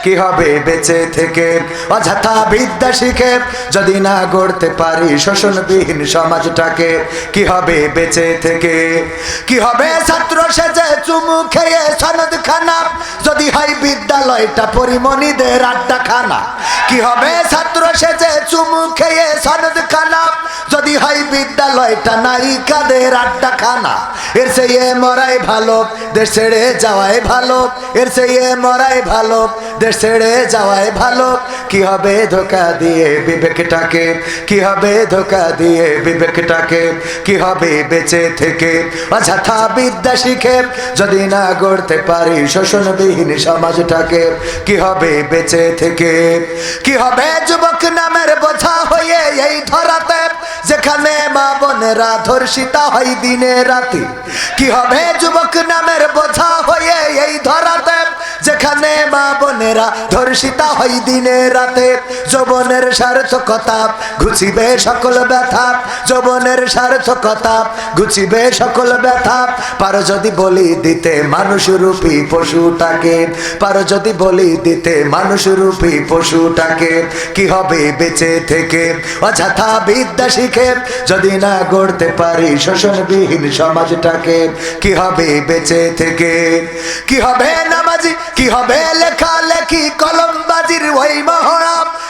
কি হবে বেঁচে থেকে? অযথা বিদ্যা শিখে যদি না গড়তে পারি শোষণবিহীন সমাজটাকে কি হবে বেঁচে থেকে? কি হবে ছাত্র সেজে চুমু খেয়ে সনদ খানা যদি হয় বিদ্যালয়টা পরিমণিদের আড্ডা খানা কি হবে ছাত্র সেজে চুমু খেয়ে সনদ খানা যদি হয় বিদ্যালয়টা নায়িকাদের আড্ডা খানা এর সেই মরাই ভালো, দেশ যাওয়াই ভালো। এর সেই মরাই ভালো, দেশ যাওয়াই ভালো। কি হবে ধোকা দিয়ে বিবেকটাকে? কি হবে ধোকা দিয়ে বিবেকটাকে? কি হবে বেঁচে থেকে? অযথা বিদ্যা শিখে যদি না গড়তে পারি শোষণবিহীন সমাজটাকে, কি হবে বেঁচে থেকে? কি হবে যুবক নামের বোঝা হয়ে এই ধরাতে? যেখানে মা বোনেরা ধর্ষিতা হয় দিনে রাতে। কি হবে যুবক নামের বোঝা হয়ে এই ধরাতে? যেখানে মা বোনেরা ধর্ষিতা হয় দিনে রাতে। যৌবনের সার্থকতা ঘুচিবে সকল ব্যথা। যৌবনের সার্থকতা ঘুচিবে সকল ব্যথা। পারো যদি বলি দিতে মানুষ রূপী পশুটাকে পারো যদি বলি দিতে মানুষ রূপী পশুটাকে কি হবে বেঁচে থেকে? অযথা বিদ্যা শিখে যদি না গড়তে পারি শোষণবিহীন সমাজটাকে, কি হবে বেঁচে থেকে? কি হবে নামাজি? কি হবে লেখা লেখি কলমবাজির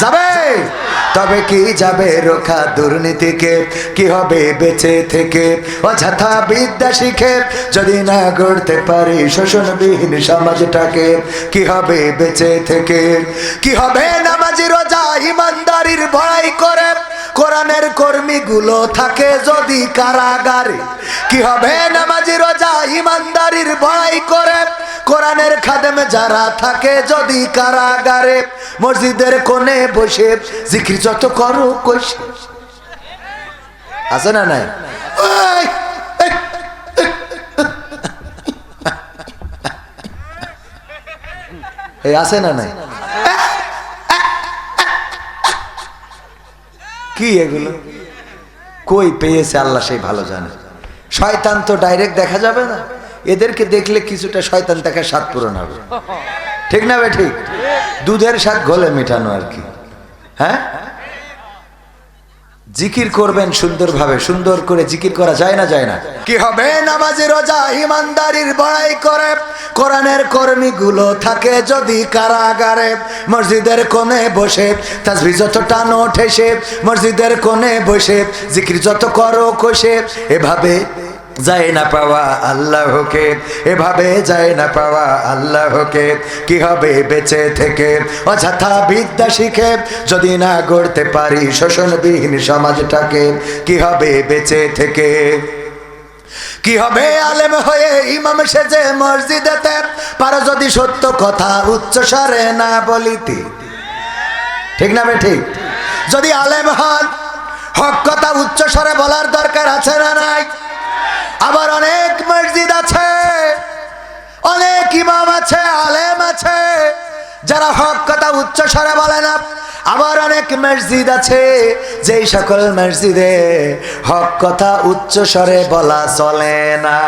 যাবে? তবে কি যাবে রোখা দুর্নীতিকে? কি হবে বেঁচে থেকে? অযথা বিদ্যা শিখে যদি না গড়তে পারি শোষণবিহীন সমাজটাকে, কি হবে বেঁচে থেকে? কি হবে নামাজি রোজা ইমানদারির ভয় করে? কোরআনের কর্মীগুলো থাকে যদি কারাগারে, কি হবে নামাজি রোজা ইমানদারির ভয় করে? কোরআনের খাদেমে যারা থাকে, যদি কারাগারে, মসজিদের কোণে বসে জিক্রি যত করো কইসে আছে না নাই? এই আছে না নাই? কি এগুলো? কই পেয়েছে আল্লাহ সেই ভালো জানে। শয়তান তো ডাইরেক্ট দেখা যাবে না। এদেরকে দেখলে কিছুটা শয়তান দেখা স্বাদ পূরণ হবে। ঠিক না বে ঠিক? দুধের স্বাদ গলে মেটানো আর কি। হ্যাঁ? জিকির করবেন সুন্দরভাবে, সুন্দর করে জিকির করা যায় না যায় না। কি হবে? নামাজি রোজা ইমানদারির বড়াই করে। কোরআনের কর্মীগুলো থাকে যদি কারাগারে। মসজিদের কোণে বসে তাসবি যত টানো ঠেসে মসজিদের কোণে বসে, জিকির যত করো কষে। এভাবে যায় না পাওয়া আল্লাহকে, এভাবে যায় না পাওয়া আল্লাহকে, কি হবে বেঁচে থেকে? অযথা বিদ্যা শিখে যদি না গড়তে পারি শোষণবিহীন সমাজটাকে, কি হবে বেঁচে থেকে? কি হবে আলেম হয়ে ইমাম সেজে মসজিদেতে? পারো যদি সত্য কথা উচ্চ স্বরে না বলিতে। ঠিক না ঠিক? যদি আলেম হন, হক কথা উচ্চ স্বরে বলার দরকার আছে না নাই? আবার অনেক মসজিদ আছে, অনেক ইমাম আছে, আলেম আছে, যারা হক কথা উচ্চ স্বরে বলে না। আবার অনেক মসজিদ আছে, যেই সকল মসজিদে হক কথা উচ্চ স্বরে বলা চলে না।